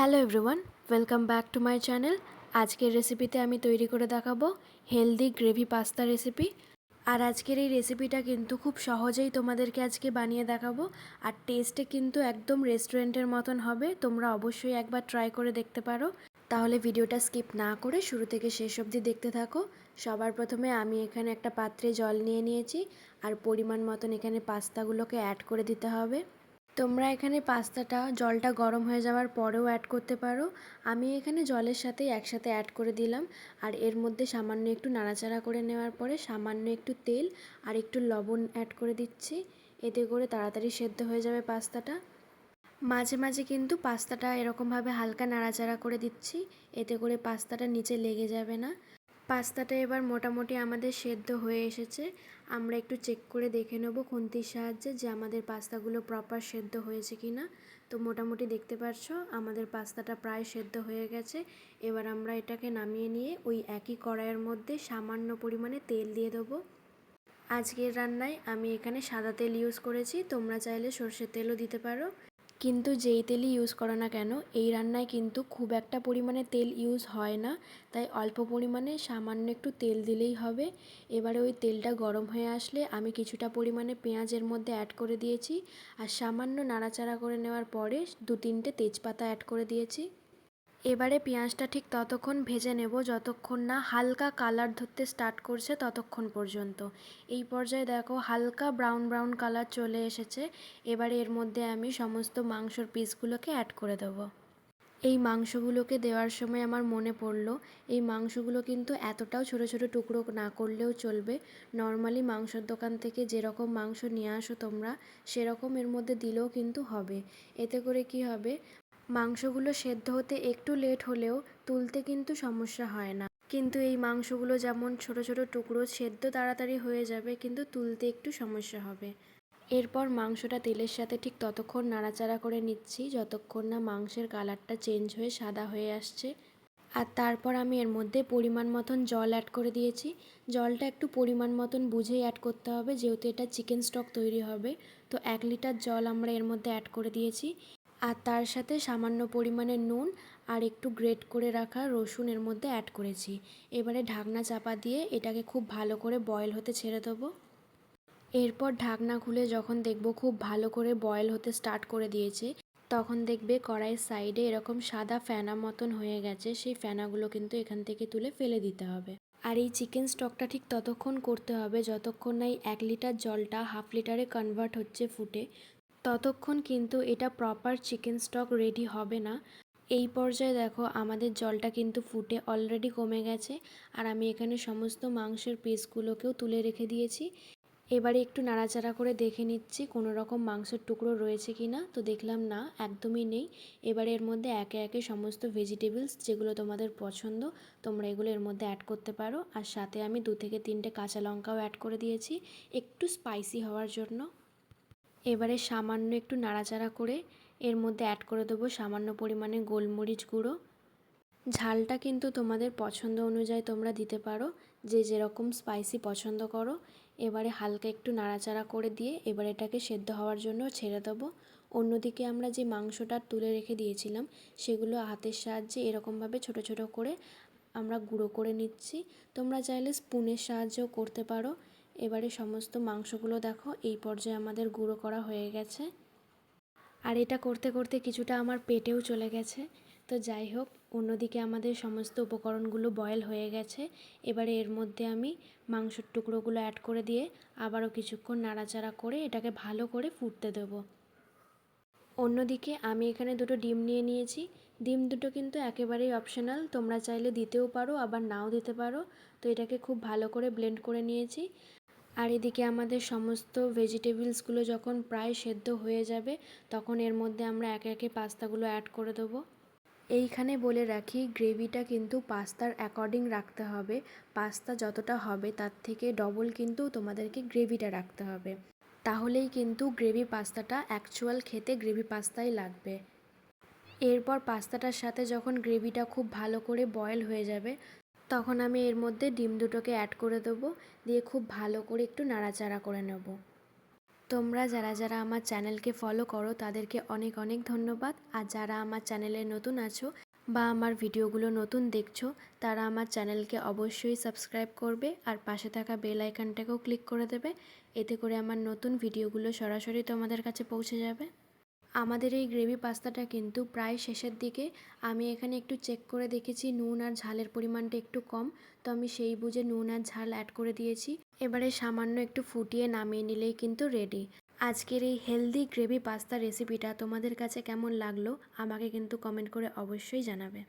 Hello everyone welcome back to my channel আজকের রেসিপিতে আমি তৈরি করে দেখাবো হেলদি গ্রেভি পাস্তা রেসিপি আর আজকের এই রেসিপিটা কিন্তু খুব সহজেই তোমাদেরকে আজকে বানিয়ে দেখাবো। আর টেস্টে কিন্তু একদম রেস্টুরেন্টের মতন হবে, তোমরা অবশ্যই একবার ট্রাই করে দেখতে পারো। তাহলে ভিডিওটা স্কিপ না করে শুরু থেকে শেষ অবধি দেখতে থাকো। সবার প্রথমে আমি এখানে একটা পাত্রে জল নিয়ে নিয়েছি, আর পরিমাণ মতন এখানে পাস্তাগুলোকে অ্যাড করে দিতে হবে। তোমরা এখানে পাস্তাটা জলটা গরম হয়ে যাওয়ার পরেও অ্যাড করতে পারো। আমি এখানে জলের সাথে একসাথে অ্যাড করে দিলাম। আর এর মধ্যে সামান্য একটু নাড়াচাড়া করে নেওয়ার পরে সামান্য একটু তেল আর একটু লবণ অ্যাড করে দিচ্ছি। এতে করে তাড়াতাড়ি সেদ্ধ হয়ে যাবে পাস্তাটা। মাঝে মাঝে কিন্তু পাস্তাটা এরকমভাবে হালকা নাড়াচাড়া করে দিচ্ছি। এতে করে পাস্তাটা নিচে লেগে যাবে না। পাস্তাটা এবার মোটামুটি আমাদের সেদ্ধ হয়ে এসেছে। আমরা একটু চেক করে দেখে নেব খুন্তির সাহায্যে যে আমাদের পাস্তাগুলো প্রপার সেদ্ধ হয়েছে কি না তো মোটামুটি দেখতে পাচ্ছ আমাদের পাস্তাটা প্রায় সেদ্ধ হয়ে গেছে। এবার আমরা এটাকে নামিয়ে নিয়ে ওই একই কড়াইয়ের মধ্যে সামান্য পরিমাণে তেল দিয়ে দেবো। আজকের রান্নায় আমি এখানে সাদা তেল ইউজ করেছি, তোমরা চাইলে সর্ষের তেলও দিতে পারো। কিন্তু যেই তেলই ইউজ করো না কেন, এই রান্নায় কিন্তু খুব একটা পরিমাণে তেল ইউজ হয় না। তাই অল্প পরিমাণে সামান্য একটু তেল দিলেই হবে। এবারে ওই তেলটা গরম হয়ে আসলে আমি কিছুটা পরিমাণে পেঁয়াজের মধ্যে অ্যাড করে দিয়েছি। আর সামান্য নাড়াচাড়া করে নেওয়ার পরে দু তিনটে তেজপাতা অ্যাড করে দিয়েছি। এবারে পেঁয়াজটা ঠিক ততক্ষণ ভেজে নেব, যতক্ষণ না হালকা কালার ধরতে স্টার্ট করছে ততক্ষণ পর্যন্ত। এই পর্যায়ে দেখো হালকা ব্রাউন ব্রাউন কালার চলে এসেছে, এবারে এর মধ্যে আমি সমস্ত মাংসর পিসগুলোকে অ্যাড করে দেবো। এই মাংসগুলোকে দেওয়ার সময় আমার মনে পড়ল, এই মাংসগুলো কিন্তু এতটাও ছোট ছোট টুকরো না করলেও চলবে। নর্মালি মাংসর দোকান থেকে যেরকম মাংস নিয়ে আসো তোমরা, সেরকম এর মধ্যে দিলেও কিন্তু হবে। এতে করে কি হবে? মাংসগুলো সেদ্ধ হতে একটু লেট হলেও তুলতে কিন্তু সমস্যা হয় না। কিন্তু এই মাংসগুলো যেমন ছোট ছোট টুকরো সেদ্ধ তাড়াতাড়ি হয়ে যাবে, কিন্তু তুলতে একটু সমস্যা হবে। এরপর মাংসটা তেলের সাথে ঠিক ততক্ষণ নাড়াচাড়া করে নিচ্ছি, যতক্ষণ না মাংসের কালারটা চেঞ্জ হয়ে সাদা হয়ে আসছে। আর তারপর আমি এর মধ্যে পরিমাণ মতন জল অ্যাড করে দিয়েছি। জলটা একটু পরিমাণ মতন বুঝেই অ্যাড করতে হবে, যেহেতু এটা চিকেন স্টক তৈরি হবে। তো এক লিটার জল আমরা এর মধ্যে অ্যাড করে দিয়েছি। আর তার সাথে সামান্য পরিমাণে নুন আর একটু গ্রেট করে রাখা রসুন এর মধ্যে অ্যাড করেছি। এবারে ঢাকনা চাপা দিয়ে এটাকে খুব ভালো করে বয়েল হতে ছেড়ে দেবো। এরপর ঢাকনা খুলে যখন দেখব খুব ভালো করে বয়েল হতে স্টার্ট করে দিয়েছে, তখন দেখবে কড়াইয়ের সাইডে এরকম সাদা ফেনা মতন হয়ে গেছে, সেই ফ্যানাগুলো কিন্তু এখান থেকে তুলে ফেলে দিতে হবে। আর এই চিকেন স্টকটা ঠিক ততক্ষণ করতে হবে, যতক্ষণ না এই এক লিটার জলটা হাফ লিটারে কনভার্ট হচ্ছে ফুটে ততক্ষণ কিন্তু এটা প্রপার চিকেন স্টক রেডি হবে না। এই পর্যায়ে দেখো আমাদের জলটা কিন্তু ফুটে অলরেডি কমে গেছে আর আমি এখানে সমস্ত মাংসের পিসগুলোকেও তুলে রেখে দিয়েছি। এবারে একটু নাড়াচাড়া করে দেখে নিচ্ছি কোনো রকম মাংসের টুকরো রয়েছে কি না তো দেখলাম না, একদমই নেই। এবারে এর মধ্যে একে একে সমস্ত ভেজিটেবলস যেগুলো তোমাদের পছন্দ, তোমরা এগুলো এর মধ্যে অ্যাড করতে পারো। আর সাথে আমি দু থেকে তিনটে কাঁচা লঙ্কাও অ্যাড করে দিয়েছি। একটু স্পাইসি হওয়ার জন্য। এবারে সামান্য একটু নাড়াচাড়া করে এর মধ্যে অ্যাড করে দেবো সামান্য পরিমাণে গোলমরিচ গুঁড়ো। ঝালটা কিন্তু তোমাদের পছন্দ অনুযায়ী তোমরা দিতে পারো, যে যেরকম স্পাইসি পছন্দ করো। এবারে হালকা একটু নাড়াচাড়া করে দিয়ে এবার এটাকে সেদ্ধ হওয়ার জন্য ছেড়ে দেবো। অন্যদিকে আমরা যে মাংসটা তুলে রেখে দিয়েছিলাম, সেগুলো হাতের সাহায্যে এরকমভাবে ছোট ছোট করে আমরা গুঁড়ো করে নিচ্ছি। তোমরা চাইলে স্পুনের সাহায্যেও করতে পারো। এবারে সমস্ত মাংসগুলো দেখো, এই পর্যায়ে আমাদের গুঁড়ো করা হয়ে গেছে। আর এটা করতে করতে কিছুটা আমার পেটেও চলে গেছে। তো যাই হোক, অন্যদিকে আমাদের সমস্ত উপকরণগুলো বয়েল হয়ে গেছে। এবারে এর মধ্যে আমি মাংসর টুকরোগুলো অ্যাড করে দিয়ে আবারও কিছুক্ষণ নাড়াচাড়া করে এটাকে ভালো করে ফুটতে দেবো। অন্যদিকে আমি এখানে দুটো ডিম নিয়ে নিয়েছি। ডিম দুটো কিন্তু একেবারেই অপশনাল তোমরা চাইলে দিতেও পারো, আবার নাও দিতে পারো। তো এটাকে খুব ভালো করে ব্লেন্ড করে নিয়েছি। আর এদিকে আমাদের সমস্ত ভেজিটেবলসগুলো যখন প্রায় সেদ্ধ হয়ে যাবে, তখন এর মধ্যে আমরা একে একে পাস্তাগুলো অ্যাড করে দেবো। এইখানে বলে রাখি, গ্রেভিটা কিন্তু পাস্তার অ্যাকর্ডিং রাখতে হবে। পাস্তা যতটা হবে, তার থেকে ডবল কিন্তু তোমাদেরকে গ্রেভিটা রাখতে হবে। তাহলেই কিন্তু গ্রেভি পাস্তাটা অ্যাকচুয়াল খেতে গ্রেভি পাস্তাই লাগবে। এরপর পাস্তাটার সাথে যখন গ্রেভিটা খুব ভালো করে বয়েল হয়ে যাবে তখন আমি এর মধ্যে ডিম দুটোকে অ্যাড করে দেবো, দিয়ে খুব ভালো করে একটু নাড়াচাড়া করে নেব। তোমরা যারা যারা আমার চ্যানেলকে ফলো করো, তাদেরকে অনেক অনেক ধন্যবাদ। আর যারা আমার চ্যানেলে নতুন আছো বা আমার ভিডিওগুলো নতুন দেখছ, তারা আমার চ্যানেলকে অবশ্যই সাবস্ক্রাইব করবে আর পাশে থাকা বেল আইকনটাকেও ক্লিক করে দেবে। এতে করে আমার নতুন ভিডিওগুলো সরাসরি তোমাদের কাছে পৌঁছে যাবে। আমাদের এই গ্রেভি পাস্তাটা কিন্তু প্রায় শেষের দিকে। আমি এখানে একটু চেক করে দেখেছি, নুন আর ঝালের পরিমাণটা একটু কম। তো আমি সেই বুঝে নুন আর ঝাল অ্যাড করে দিয়েছি। এবারে সামান্য একটু ফুটিয়ে নামিয়ে নিলেই কিন্তু রেডি আজকের এই হেলদি গ্রেভি পাস্তা রেসিপিটা তোমাদের কাছে কেমন লাগল, আমাকে কিন্তু কমেন্ট করে অবশ্যই জানাবে।